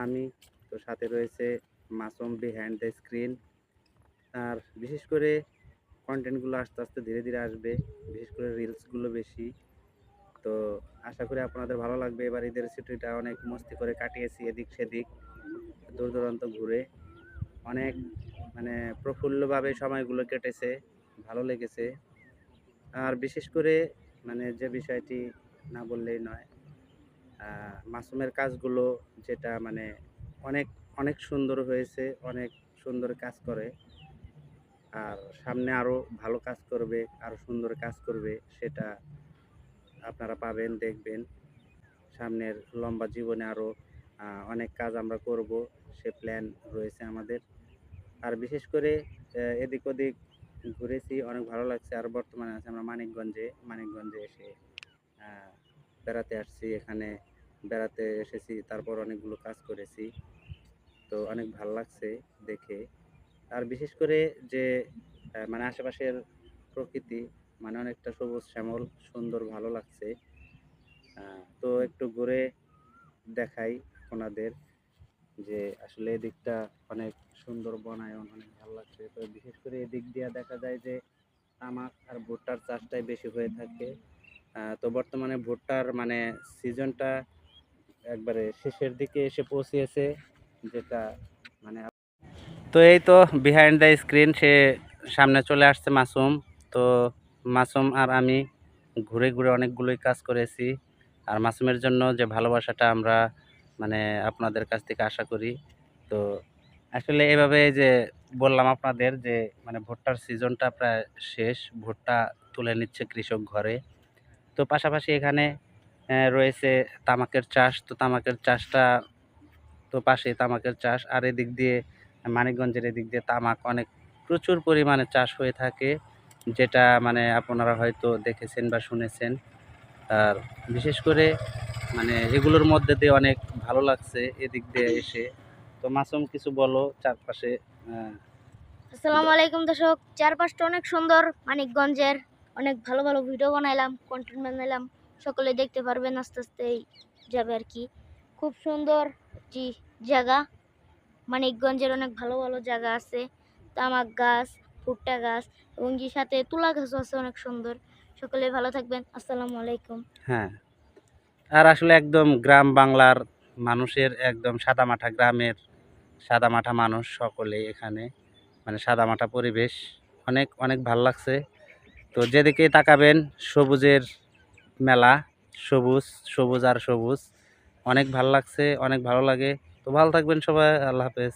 আমি তো সাথে রয়েছে মাসুম বিহাইন্ড দ্য স্ক্রিন আর বিশেষ করে কন্টেন্টগুলো আস্তে আস্তে ধীরে ধীরে আসবে, বিশেষ করে রিলসগুলো বেশি। তো আশা করি আপনাদের ভালো লাগবে। এবার ঈদের ছুটিটা অনেক মস্তি করে কাটিয়েছি এদিক সেদিক, দূর দূরান্ত ঘুরে। অনেক মানে প্রফুল্লভাবে সময়গুলো কেটেছে, ভালো লেগেছে। আর বিশেষ করে মানে যে বিষয়টি না বললেই নয় মাসুমের কাজগুলো যেটা মানে অনেক অনেক সুন্দর হয়েছে, অনেক সুন্দর কাজ করে। আর সামনে আরও ভালো কাজ করবে, আরও সুন্দর কাজ করবে, সেটা আপনারা পাবেন, দেখবেন। সামনের লম্বা জীবনে আরও অনেক কাজ আমরা করব, সে প্ল্যান রয়েছে আমাদের। আর বিশেষ করে এদিক ওদিক ঘুরেছি, অনেক ভালো লাগছে। আর বর্তমানে আছে আমরা মানিকগঞ্জে মানিকগঞ্জে এসে বেড়াতে আসছি। এখানে বেড়াতে এসেছি, তারপর অনেকগুলো কাজ করেছি। তো অনেক ভালো লাগছে দেখে। আর বিশেষ করে যে মানে আশেপাশের প্রকৃতি মানে অনেকটা সবুজ শ্যামল, সুন্দর, ভালো লাগছে। তো একটু ঘুরে দেখাই ওনাদের যে আসলে এদিকটা অনেক সুন্দর বনায়ন, অনেক ভালো লাগছে। তো বিশেষ করে এদিক দিয়ে দেখা যায় যে, তামাক আর ভুট্টার চাষটাই বেশি হয়ে থাকে। তো বর্তমানে ভুট্টার মানে সিজনটা একবারে শেষের দিকে এসে পৌঁছিয়েছে যেটা মানে তো এই তো বিহাইন্ড দ্য স্ক্রিন সে সামনে চলে আসছে মাসুম। তো মাসুম আর আমি ঘুরে ঘুরে অনেকগুলোই কাজ করেছি। আর মাসুমের জন্য যে ভালোবাসাটা আমরা মানে আপনাদের কাছ থেকে আশা করি। তো আসলে এভাবে যে বললাম আপনাদের যে মানে ভুট্টার সিজনটা প্রায় শেষ, ভুট্টা তুলে নিচ্ছে কৃষক ঘরে। তো পাশাপাশি এখানে রয়েছে তামাকের চাষ। তো তামাকের চাষটা তো পাশে তামাকের চাষ। আর এদিক দিয়ে, মানিকগঞ্জের এদিক দিয়ে তামাক অনেক প্রচুর পরিমাণে চাষ হয়ে থাকে, যেটা মানে আপনারা হয়তো দেখেছেন বা শুনেছেন। আর বিশেষ করে মানে এগুলোর মধ্যে দিয়ে অনেক ভালো লাগছে এদিক দিয়ে এসে। তো মাসুম, কিছু বলো চারপাশে আসসালামু আলাইকুম দর্শক। চারপাশটা অনেক সুন্দর, মানিকগঞ্জের। অনেক ভালো ভালো ভিডিও বানাইলাম কন্টেন্ট বানাইলাম। সকলে দেখতে পারবেন আস্তে আস্তেই যাবে আর কি। খুব সুন্দর একটি জায়গা। মানিকগঞ্জের অনেক ভালো ভালো জায়গা আছে। তামাক গাছ, ভুট্টা গাছ এবং যে সাথে তুলা গাছও আছে অনেক সুন্দর। সকলে ভালো থাকবেন। আসসালামু আলাইকুম। হ্যাঁ। আর আসলে একদম গ্রাম বাংলার মানুষের একদম সাদামাঠা গ্রামের সাদামাঠা মানুষ সকলে এখানে। মানে সাদামাঠা পরিবেশ অনেক অনেক ভালো লাগছে। তো যেদিকে তাকাবেন, সবুজের মেলা, সবুজ সবুজ আর সবুজ। অনেক ভালো লাগছে, অনেক ভালো লাগে। তো ভালো থাকবেন সবাই, আল্লাহ হাফেজ।